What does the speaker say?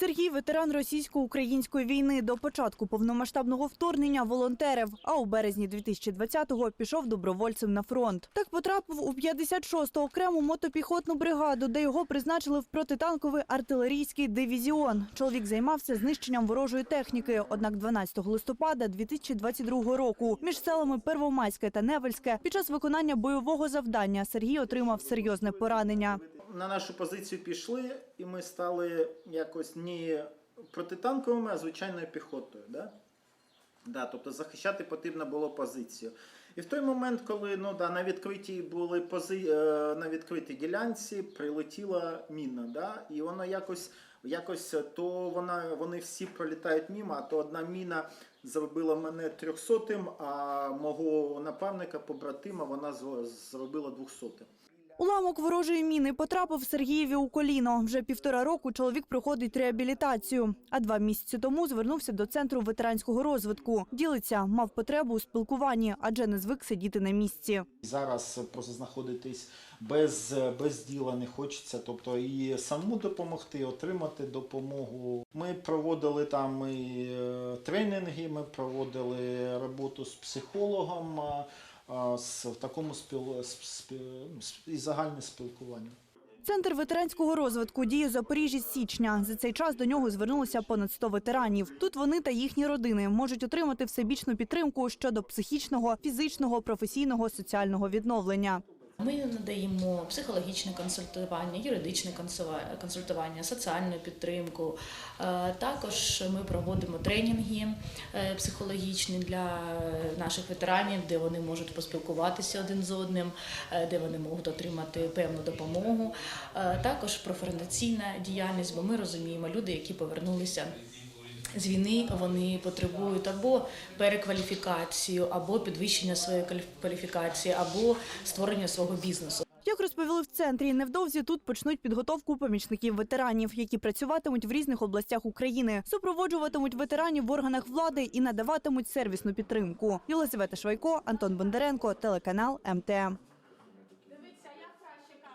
Сергій ветеран російсько-української війни. До початку повномасштабного вторгнення волонтерив, а у березні 2020-го пішов добровольцем на фронт. Так потрапив у 56-ту окрему мотопіхотну бригаду, де його призначили в протитанковий артилерійський дивізіон. Чоловік займався знищенням ворожої техніки. Однак 12 листопада 2022 року між селами Первомайське та Невельське під час виконання бойового завдання Сергій отримав серйозне поранення. На нашу позицію пішли, і ми стали якось не протитанковими, а звичайною піхотою. Да? Да, тобто захищати потрібно було позицію. І в той момент, коли ну, да, на відкритій були пози... е, на відкритій ділянці прилетіла міна, да? і воно якось, якось то вона, вони всі пролітають мимо, а то одна міна зробила мене трьохсотим, а мого напарника, побратима, вона зробила двохсотим. Уламок ворожої міни потрапив Сергієві у коліно. Вже півтора року чоловік проходить реабілітацію. А два місяці тому звернувся до центру ветеранського розвитку. Ділиться, мав потребу у спілкуванні, адже не звик сидіти на місці. Зараз просто знаходитись без, без діла не хочеться, тобто і саму допомогти, отримати допомогу. Ми проводили там і е, тренінги, ми проводили роботу з психологом, в такому спіл, спіл, і загальне спілкування. Центр ветеранського розвитку діє у Запоріжжі з січня. За цей час до нього звернулося понад 100 ветеранів. Тут вони та їхні родини можуть отримати всебічну підтримку щодо психічного, фізичного, професійного, соціального відновлення. Ми надаємо психологічне консультування, юридичне консультування, соціальну підтримку. Е, Також ми проводимо тренінги е, психологічні для наших ветеранів, де вони можуть поспілкуватися один з одним, е, де вони можуть отримати певну допомогу. Також профорієнтаційна діяльність, бо ми розуміємо, люди, які повернулися. З війни вони потребують або перекваліфікацію, або підвищення своєї кваліф- кваліфікації, або створення свого бізнесу. Як розповіли в центрі, невдовзі тут почнуть підготовку помічників ветеранів, які працюватимуть в різних областях України, супроводжуватимуть ветеранів в органах влади і надаватимуть сервісну підтримку. Єлизавета Швайко, Антон Бондаренко, телеканал МТМ.